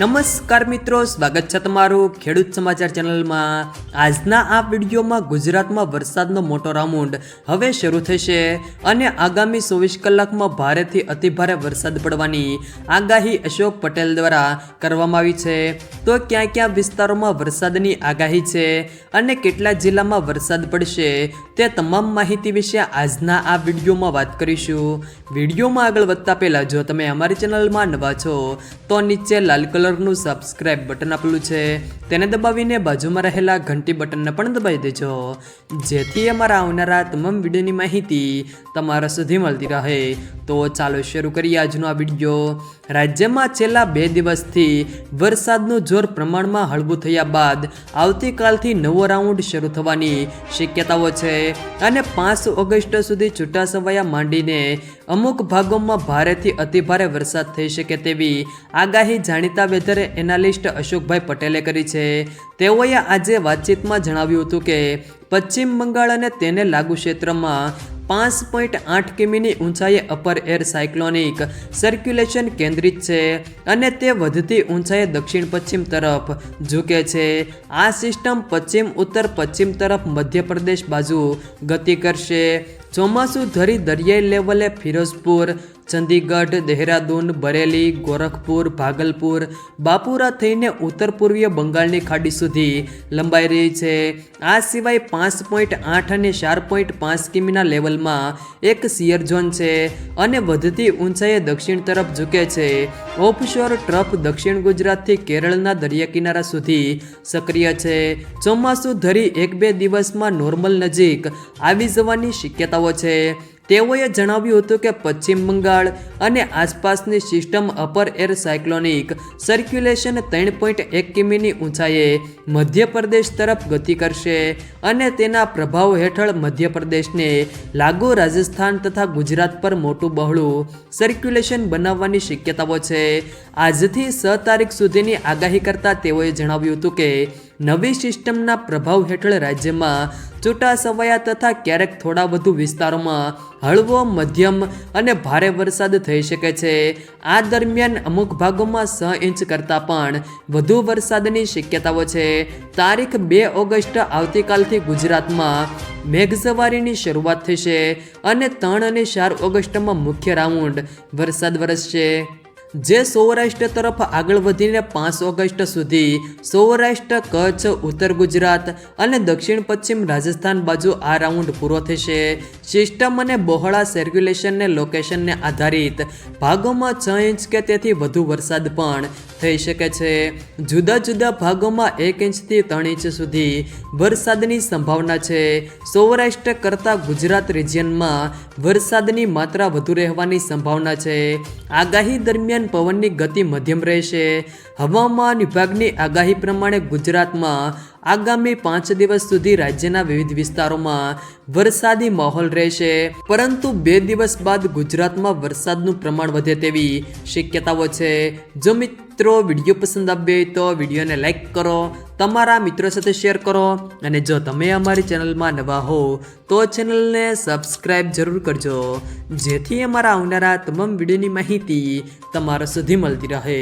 નમસ્કાર મિત્રો, સ્વાગત છે તમારું ખેડૂત સમાચાર ચેનલમાં. આજના આ વિડીયોમાં ગુજરાતમાં વરસાદનો મોટો રાઉન્ડ હવે શરૂ થશે અને આગામી ચોવીસ કલાકમાં ભારેથી અતિભારે વરસાદ પડવાની આગાહી અશોક પટેલ દ્વારા કરવામાં આવી છે. તો ક્યાં ક્યાં વિસ્તારોમાં વરસાદની આગાહી છે અને કેટલા જિલ્લામાં વરસાદ પડશે તે તમામ માહિતી વિશે આજના આ વિડીયોમાં વાત કરીશું. વિડીયોમાં આગળ વધતા પહેલાં જો તમે અમારી ચેનલમાં નવા છો, તો નીચે લાલ કલરનું સબસ્ક્રાઇબ બટન આપેલું છે, તેને દબાવીને બાજુમાં રહેલા ઘંટી બટનને પણ દબાવી દેજો. જેથી અમારા આવનારા તમામ વિડીયોની માહિતી તમારા સુધી મળતી રહે. તો ચાલો શરૂ કરીએ આજનો આ વીડિયો. રાજ્યમાં છેલ્લા બે દિવસથી વરસાદનું જોર પ્રમાણમાં હળવું થયા બાદ આવતીકાલથી નવો રાઉન્ડ શરૂ થવાની શક્યતાઓ છે અને પાંચ ઓગસ્ટ સુધી છૂટાછવાયા માંડીને અમુક ભાગોમાં ભારેથી અતિભારે વરસાદ થઈ શકે તેવી આગાહી જાણીતા વેધર એનાલિસ્ટ અશોકભાઈ પટેલે કરી છે. તેઓએ આજે વાતચીતમાં જણાવ્યું હતું કે, પશ્ચિમ બંગાળ અને તેને લાગુ ક્ષેત્રમાં પાંચ પોઈન્ટ આઠ કિમીની ઊંચાઈએ અપર એર સાયક્લોનિક સર્ક્યુલેશન કેન્દ્રિત છે અને તે વધતી ઊંચાઈએ દક્ષિણ પશ્ચિમ તરફ ઝૂકે છે. આ સિસ્ટમ પશ્ચિમ, ઉત્તર પશ્ચિમ તરફ મધ્યપ્રદેશ બાજુ ગતિ કરશે. ચોમાસું ધરી દરિયાઈ લેવલે ફિરોઝપુર ચંદીગઢ, દેહરાદૂન, બરેલી, ગોરખપુર, ભાગલપુર, બાપુરા થઈને ઉત્તર પૂર્વીય બંગાળની ખાડી સુધી લંબાઈ રહી છે. આ સિવાય પાંચ પોઈન્ટ આઠ અને ચાર પોઈન્ટ પાંચ કિમીના લેવલમાં એક સિયર ઝોન છે અને વધતી ઊંચાઈએ દક્ષિણ તરફ ઝૂકે છે. ઓફશોર ટ્રફ દક્ષિણ ગુજરાતથી કેરળના દરિયા કિનારા સુધી સક્રિય છે. ચોમાસું ધરી એક બે દિવસમાં નોર્મલ નજીક આવી જવાની શક્યતાઓ છે. તેઓએ જણાવ્યું હતું કે પશ્ચિમ બંગાળ અને આસપાસની system upper air cyclonic circulation ત્રણ પોઈન્ટ એક કિમીની ઊંચાઈએ મધ્યપ્રદેશ તરફ ગતિ કરશે અને તેના પ્રભાવ હેઠળ મધ્યપ્રદેશને લાગુ રાજસ્થાન તથા ગુજરાત પર મોટું બહોળું સર્ક્યુલેશન બનાવવાની શક્યતાઓ છે. આજથી છ તારીખ સુધીની આગાહી કરતા તેઓએ જણાવ્યું હતું કે નવી સિસ્ટમના પ્રભાવ હેઠળ રાજ્યમાં છૂટા છવાયા તથા ક્યારેક થોડા વધુ વિસ્તારોમાં હળવો, મધ્યમ અને ભારે વરસાદ થઈ શકે છે. આ દરમિયાન અમુક ભાગોમાં છ ઇંચ કરતાં પણ વધુ વરસાદની શક્યતાઓ છે. તારીખ બે ઓગસ્ટ આવતીકાલથી ગુજરાતમાં મેઘસવારીની શરૂઆત થશે અને ત્રણ અને ચાર ઓગસ્ટમાં મુખ્ય રાઉન્ડ વરસાદ વરસશે. જે સૌરાષ્ટ્ર તરફ આગળ વધીને પાંચ ઓગસ્ટ સુધી સૌરાષ્ટ્ર, કચ્છ, ઉત્તર ગુજરાત અને દક્ષિણ પશ્ચિમ રાજસ્થાન બાજુ આ રાઉન્ડ પૂરો થશે. સિસ્ટમ અને બહોળા સર્ક્યુલેશનને લોકેશનને આધારિત. ભાગોમાં છ ઇંચ કે તેથી વધુ વરસાદ પણ થઈ શકે છે. જુદા જુદા ભાગોમાં એક ઇંચથી ત્રણ ઇંચ સુધી વરસાદની સંભાવના છે. સૌરાષ્ટ્ર કરતાં ગુજરાત રિજિયનમાં વરસાદની માત્રા વધુ રહેવાની સંભાવના છે. આગાહી દરમિયાન પવનની ગતિ મધ્યમ રહેશે. હવામાન વિભાગની આગાહી પ્રમાણે ગુજરાતમાં આગામી પાંચ દિવસ સુધી રાજ્યના વિવિધ વિસ્તારોમાં વરસાદી માહોલ રહેશે. પરંતુ બે દિવસ બાદ ગુજરાતમાં વરસાદનું પ્રમાણ વધે તેવી શક્યતાઓ છે. જો મિત્રો વીડિયો પસંદ આવ્યો તો વિડીયોને લાઇક કરો, તમારા મિત્રો સાથે શેર કરો અને જો તમે અમારી ચેનલમાં નવા હો, તો ચેનલને સબસ્ક્રાઈબ જરૂર કરજો. જેથી અમારા આવનારા તમામ વિડીયોની માહિતી તમારા સુધી મળતી રહે.